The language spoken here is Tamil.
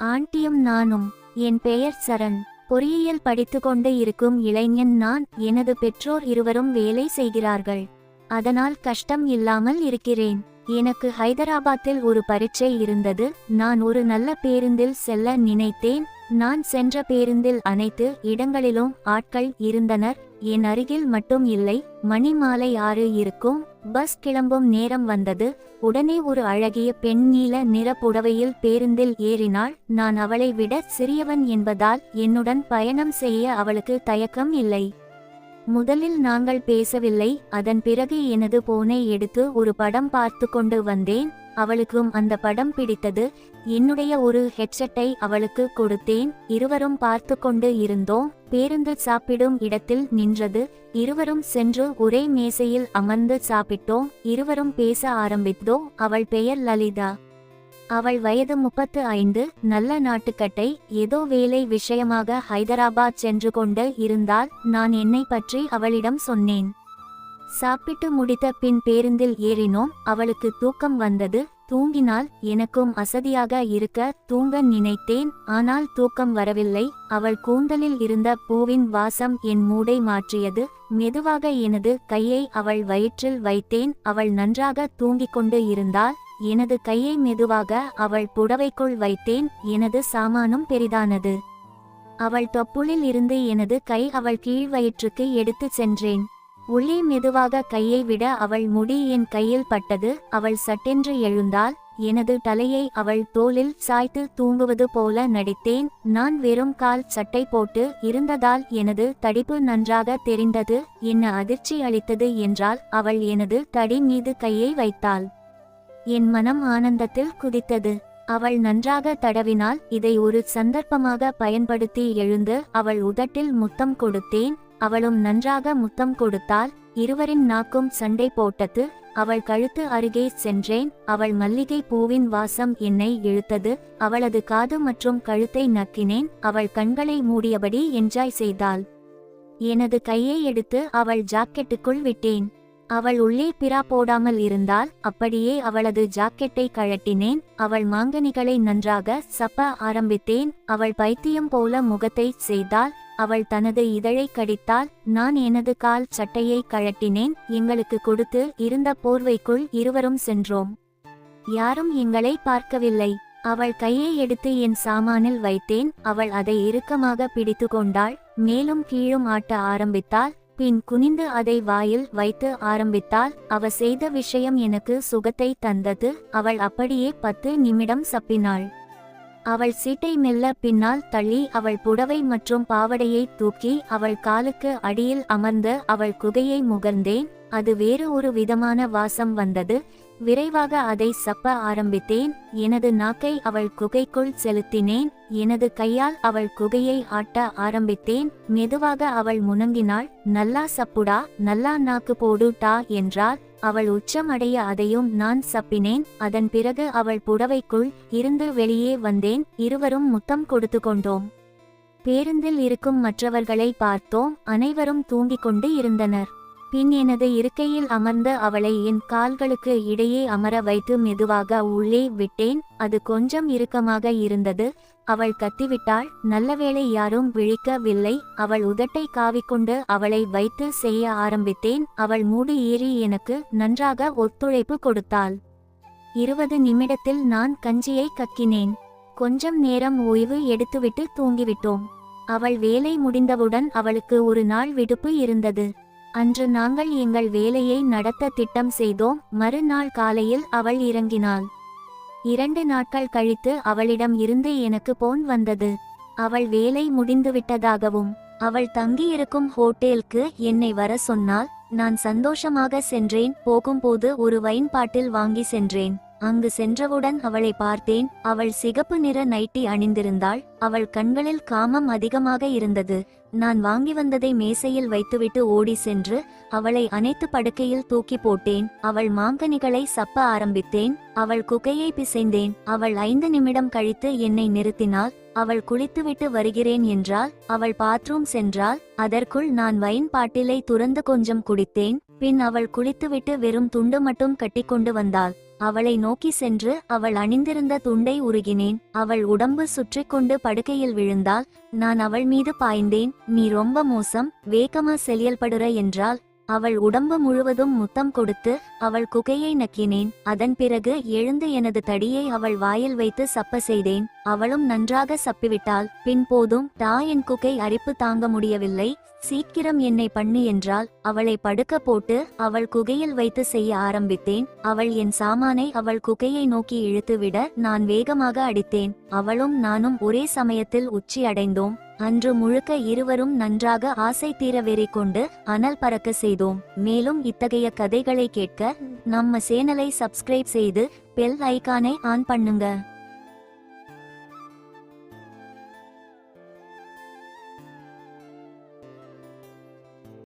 ஆண்டியும் நானும் என் பெயர் சரண். பொறியியல் படித்துக்கொண்டு இருக்கும் இளைஞன் நான் எனது பெற்றோர் இருவரும் வேலை செய்கிறார்கள். அதனால் கஷ்டம் இல்லாமல் இருக்கிறேன். எனக்கு ஹைதராபாத்தில் ஒரு பரீட்சை இருந்தது. நான் ஒரு நல்ல பேருந்தில் செல்ல நினைத்தேன். நான் சென்ற பேருந்தில் அனைத்து இடங்களிலும் ஆட்கள் இருந்தனர். என் அருகில் மட்டும் இல்லை மணி மாலை ஆறு இருக்கும். பஸ் கிளம்பும் நேரம் வந்தது. உடனே ஒரு அழகிய பெண் நீல நிற புடவையில் பேருந்தில் ஏறினாள். நான் அவளை விட சிறியவன் என்பதால் என்னுடன் பயணம் செய்ய அவளுக்கு தயக்கம் இல்லை. முதலில் நாங்கள் பேசவில்லை. அதன் பிறகு எனது போனை எடுத்து ஒரு படம் பார்த்து கொண்டு வந்தேன். அவளுக்கும் அந்த படம் பிடித்தது. என்னுடைய ஒரு ஹெட்செட்டை அவளுக்கு கொடுத்தேன். இருவரும் பார்த்து கொண்டு இருந்தோம். பேருந்து சாப்பிடும் இடத்தில் நின்றது. இருவரும் சென்று ஒரே மேசையில் அமர்ந்து சாப்பிட்டோம். இருவரும் பேச ஆரம்பித்தோம் அவள் பெயர் லலிதா. அவள் வயது முப்பத்து ஐந்து நல்ல நாட்டுக்கட்டை ஏதோ வேலை விஷயமாக ஹைதராபாத் சென்று கொண்டு இருந்தால் நான் என்னை பற்றி அவளிடம் சொன்னேன். சாப்பிட்டு முடித்த பின் பேருந்தில் ஏறினோம். அவளுக்கு தூக்கம் வந்தது. தூங்கினால் எனக்கும் அசதியாக இருக்க தூங்க நினைத்தேன். ஆனால் தூக்கம் வரவில்லை. அவள் கூந்தலில் இருந்த பூவின் வாசம் என் மூடை மாற்றியது. மெதுவாக எனது கையை அவள் வயிற்றில் வைத்தேன். அவள் நன்றாக தூங்கிக் கொண்டு இருந்தாள். எனது கையை மெதுவாக அவள் புடவைக்குள் வைத்தேன். எனது சாமானும் பெரிதானது. அவள் தொப்புளில் இருந்து எனது கை அவள் கீழ் வயிற்றுக்கு எடுத்துச் சென்றேன். உள்ளி மெதுவாக கையை விட அவள் முடி என் கையில் பட்டது. அவள் சட்டென்று எழுந்தாள். எனது தலையை அவள் தோளில் சாய்த்து தூங்குவது போல நடித்தேன். நான் வெறும் கால் சட்டை போட்டு இருந்ததால் எனது தடிப்பு நன்றாக தெரிந்தது. என்ன அதிர்ச்சி அளித்தது என்றால் அவள் எனது தடி மீது கையை வைத்தாள். என் மனம் ஆனந்தத்தில் குதித்தது. அவள் நன்றாக தடவினால் இதை ஒரு சந்தர்ப்பமாக பயன்படுத்தி எழுந்து அவள் உதட்டில் முத்தம் கொடுத்தேன். அவளும் நன்றாக முத்தம் கொடுத்தாள். இருவரின் நாக்கும் சண்டை போட்டது. அவள் கழுத்து அருகே சென்றேன். அவள் மல்லிகை பூவின் வாசம் என்னை இழுத்தது. அவளது காது மற்றும் கழுத்தை நக்கினேன். அவள் கண்களை மூடியபடி என்ஜாய் செய்தாள். எனது கையை எடுத்து அவள் ஜாக்கெட்டுக்குள் விட்டேன். அவள் உள்ளே பிரா போடாமல் இருந்தால் அப்படியே அவளது ஜாக்கெட்டை கழட்டினேன். அவள் மாங்கனிகளை நன்றாக சப்ப ஆரம்பித்தேன். அவள் பைத்தியம் போல முகத்தை செய்தாள். அவள் தனது இதழை கடித்தாள் நான் எனது கால் சட்டையை கழட்டினேன் எங்களுக்கு கொடுத்து இருந்த போர்வைக்குள் இருவரும் சென்றோம். யாரும் எங்களை பார்க்கவில்லை. அவள் கையை எடுத்து என் சாமானில் வைத்தேன். அவள் அதை இறுக்கமாக பிடித்து கொண்டாள். மேலும் கீழும் ஆட்ட ஆரம்பித்தாள். பின் குனிந்து அதை வாயில் வைத்து ஆரம்பித்தாள். அவ செய்த விஷயம் எனக்கு சுகத்தை தந்தது. அவள் அப்படியே பத்து நிமிடம் சப்பினாள். அவள் சீட்டை மெல்ல பின்னால் தள்ளி அவள் புடவை மற்றும் பாவடையை தூக்கி அவள் காலுக்கு அடியில் அமர்ந்து அவள் குகையை முகர்ந்தேன். அது வேறு ஒரு விதமான வாசம் வந்தது. விரைவாக அதை சப்ப ஆரம்பித்தேன். எனது நாக்கை அவள் குகைக்குள் செலுத்தினேன். எனது கையால் அவள் குகையை ஆட்ட ஆரம்பித்தேன். மெதுவாக அவள் முணங்கினாள். நல்லா சப்புடா நல்லா நாக்கு போடுட்டா என்றாள். அவள் உச்சமடைய அதையும் நான் சப்பினேன். அதன் பிறகு அவள் புடவைக்குள் இருந்து வெளியே வந்தேன். இருவரும் முத்தம் கொடுத்து கொண்டோம். பேருந்தில் இருக்கும் மற்றவர்களை பார்த்தோம். அனைவரும் தூங்கிக் கொண்டு இருந்தனர். பின் எனது இருக்கையில் அமர்ந்து அவளை என் கால்களுக்கு இடையே அமர வைத்து மெதுவாக உள்ளே விட்டேன். அது கொஞ்சம் இறுக்கமாக இருந்தது. அவள் கத்திவிட்டாள். நல்லவேளை யாரும் விழிக்கவில்லை. அவள் உதட்டை காவிக்கொண்டு அவளை வைத்து செய்ய ஆரம்பித்தேன். அவள் மூடு ஏறி எனக்கு நன்றாக ஒத்துழைப்பு கொடுத்தாள். இருபது நிமிடத்தில் நான் கஞ்சியை கக்கினேன். கொஞ்சம் நேரம் ஓய்வு எடுத்துவிட்டு தூங்கிவிட்டோம். அவள் வேலை முடிந்தவுடன் அவளுக்கு ஒரு நாள் விடுப்பு இருந்தது. அன்று நாங்கள் எங்கள் வேலையை நடத்த திட்டம் செய்தோம். மறுநாள் காலையில் அவள் இறங்கினாள். இரண்டு நாட்கள் கழித்து அவளிடம் இருந்து எனக்கு போன் வந்தது. அவள் வேலை முடிந்துவிட்டதாகவும் அவள் தங்கியிருக்கும் ஹோட்டலுக்கு என்னை வர சொன்னால் நான் சந்தோஷமாக சென்றேன். போகும்போது ஒரு வைன் பாட்டில் வாங்கி சென்றேன். அங்கு சென்றவுடன் அவளை பார்த்தேன். அவள் சிகப்பு நிற நைட்டி அணிந்திருந்தாள். அவள் கண்களில் காமம் அதிகமாக இருந்தது. நான் வாங்கி வந்ததை மேசையில் வைத்துவிட்டு ஓடி சென்று அவளை அனைத்து படுக்கையில் தூக்கி போட்டேன். அவள் மாங்கனிகளை சப்ப ஆரம்பித்தேன். அவள் குகையை பிசைந்தேன். அவள் ஐந்து நிமிடம் கழித்து என்னை நிறுத்தினாள். அவள் குளித்துவிட்டு வருகிறேன் என்றால் அவள் பாத்ரூம் சென்றால் அதற்குள் நான் வைன் பாட்டிலை துறந்து கொஞ்சம் குடித்தேன். பின் அவள் குளித்துவிட்டு வெறும் துண்டு மட்டும் கட்டிக்கொண்டு வந்தாள். அவளை நோக்கி சென்று அவள் அணிந்திருந்த துண்டை உருகினேன். அவள் உடம்பு சுற்றி கொண்டு படுக்கையில் விழுந்தாள். நான் அவள் மீது பாய்ந்தேன். நீ ரொம்ப மோசம். வேகமா செலியல்படுற என்றால் அவள் உடம்பு முழுவதும் முத்தம் கொடுத்து அவள் குகையை நக்கினேன். அதன் பிறகு எழுந்து எனது தடியை அவள் வாயில் வைத்து சப்ப செய்தேன். அவளும் நன்றாக சப்பிவிட்டாள். பின் போதும் தா என் குகை அரிப்பு தாங்க முடியவில்லை. சீக்கிரம் என்னை பண்ணு என்றால் அவளை படுக்க போட்டு அவள் குகையில் வைத்து செய்ய ஆரம்பித்தேன். அவள் என் சாமானை அவள் குகையை நோக்கி இழுத்துவிட நான் வேகமாக அடித்தேன். அவளும் நானும் ஒரே சமயத்தில் உச்சி அடைந்தோம். அன்று முழுக்க இருவரும் நன்றாக ஆசை தீர கொண்டு அனல் பறக்க செய்தோம். மேலும் இத்தகைய கதைகளை கேட்க நம்ம சேனலை சப்ஸ்கிரைப் செய்து பெல் ஐகானை ஆன் பண்ணுங்க.